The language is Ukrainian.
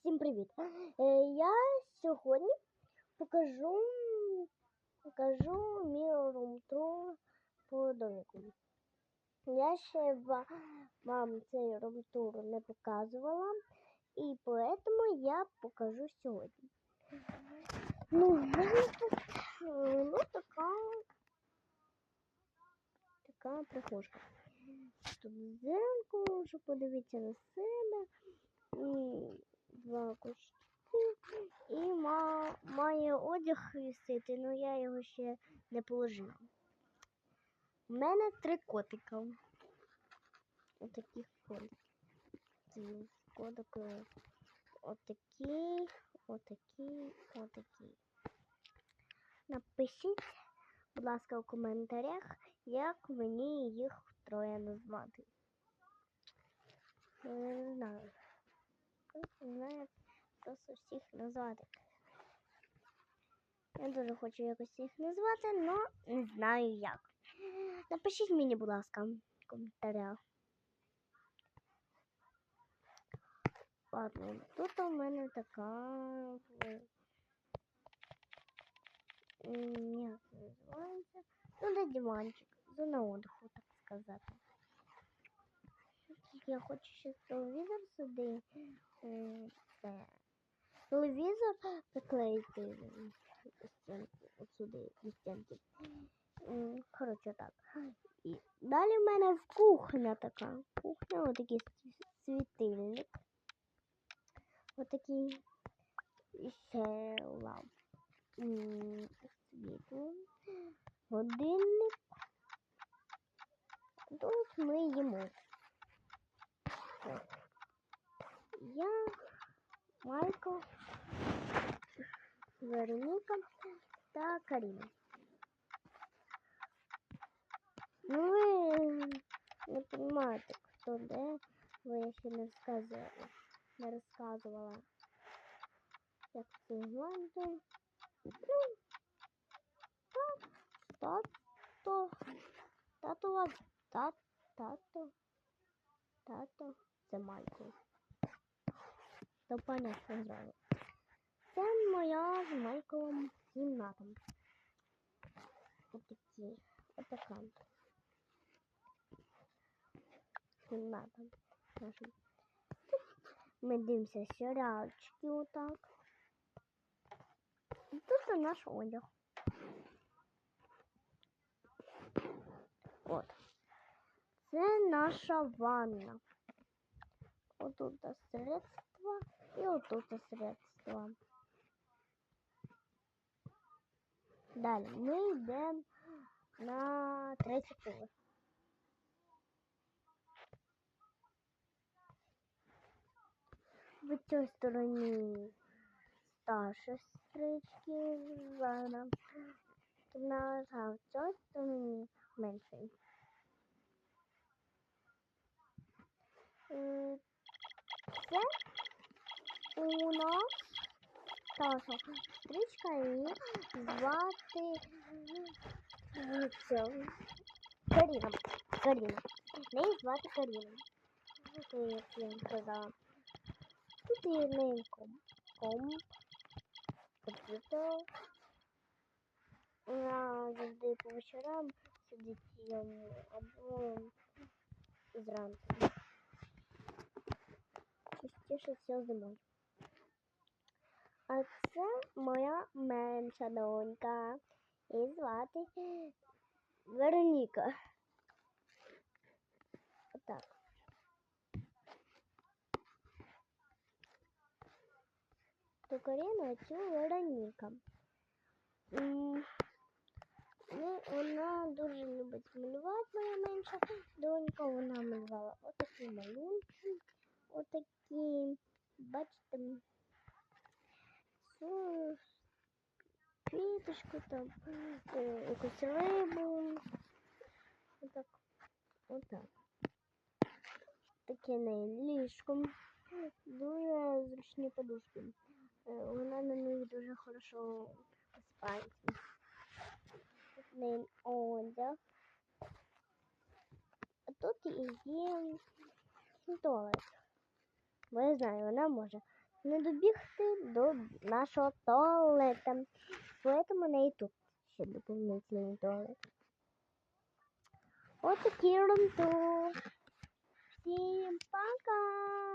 Всім привіт! Е, Я сьогодні покажу, покажу мій румтур по домику. Я ще вам цей румтур не показувала, і поэтому я покажу сьогодні. Ну, ну, така, така прихожка. Тут зеркало, щоб подивитися на себе. Два. І ма, має одяг висити, але я його ще не положила. У мене три котика. Отаких котиків. Це Котики отакі, отакі, отакі. Напишіть, будь ласка, у коментарях, як мені їх троє назвати. Не просто всіх назвати. Я дуже хочу якось їх назвати, але не знаю як. Напишіть мені, будь ласка, в коментарях. Ладно, тут у мене така. м, Як називається? Ну, де диванчик. Зона отдиху, так сказати. Я хочу ще телевізор сюди. е, Це. Телевізор приклеїти стінки, сюди, до стінки. Коротше так. І далі в мене кухня така. Кухня, отакий світильник. Отакий і ще. М, Світло. Годинник. Тут ми їмо. Так. Я, Майкл, Вероніка та Каріна. Ну, ви не розумієте, хто де, бо я ще не розказувала. Не розказувала. Як це звати? Ну, так, тато, тато, тато, тато, тато, це Майкл. То понятно зразу. Це моя з Майклом кімната. Отакі. Отака. Кімната. Ми дивимося серіалчики отак. І тут наш одяг. От. Це наша ванна. Отут средства і отут средства. Далі ми йдемо на третій поверх. В цій стороні старша сестрички Зана. На а в цій стороні менший. Е, Нас старша сестричка і звати це, Каріна. Каріна. Неї звати Каріна. Як я вам сказала. Тут є в неї ком, ком, комп'ютер. Вона завжди по вечорам сидить йому або зранку. Частіше все зимою. А це моя менша донька. Її звати Вероніка. Отак. То Каріна, цю Вероніка. Ну, вона дуже любить малювати, моя менша донька. Вона малювала отакі малюнки, отакі, бачите, цю квіточку там, якусь рибу. Отак, отак. Таке не ліжко. Дуже зручні подушки. Вона на них дуже хорошо спається. Ним одяг. А тут і є туалет. Бо я знаю, вона може не добігти до нашого туалета. Поэтому не і тут ще доповнительний туалет. Ось такий румтур. Всім пока!